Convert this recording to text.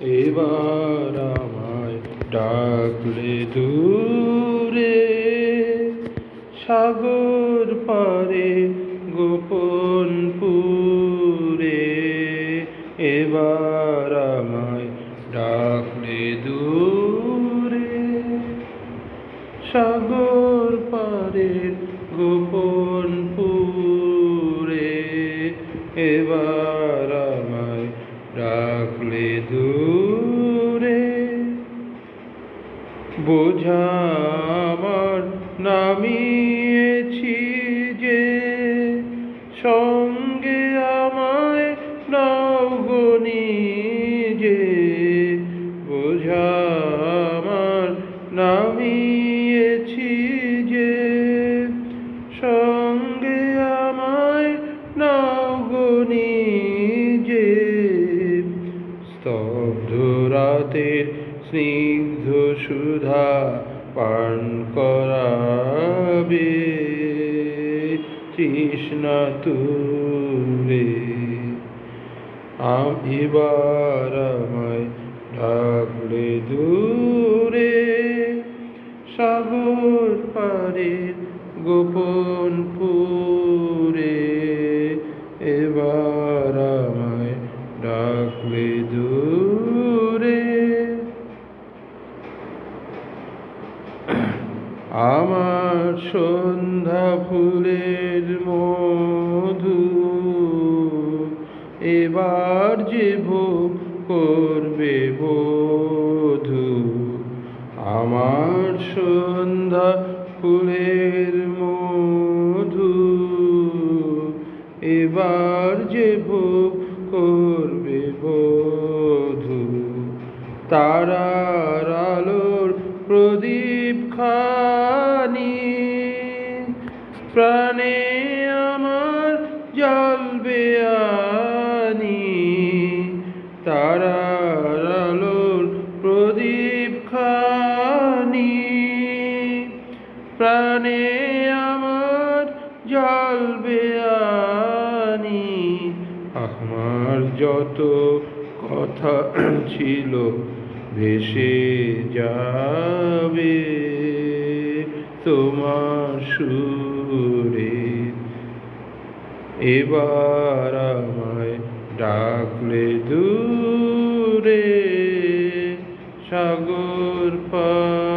এবার আমায় ডাকলে দূরে, সাগর পারে, গোপন পুরে। এবার আমায় ডাকলে দূরে, সাগর পারে, গোপন পুরে। এবার দূরে বোঝা আমার নামিয়েছি। রাতের স্নিগ্ধ সুধা পান করাবে। তৃষ্ণা আম এবার আমায় ডাকলে দূরে। সাগর পারে গোপন পুরে সন্ধ্যা ফুলের মধু। এবার যে ভোগ করবে বধু, আমার সন্ধ্যা ফুলের মধু। এবার যে ভোগ করবে বধু, তারার আলোর প্রদীপ খানি প্রাণে আমার জ্বলবে আনি। তারার আলোর প্রদীপ খানি। প্রাণে আমার জ্বলবে আনি। আমার যত কথা ছিল ভেসে যাবে। তোমার সুরে এবার আমায় ডাকলে দূরে সাগর পা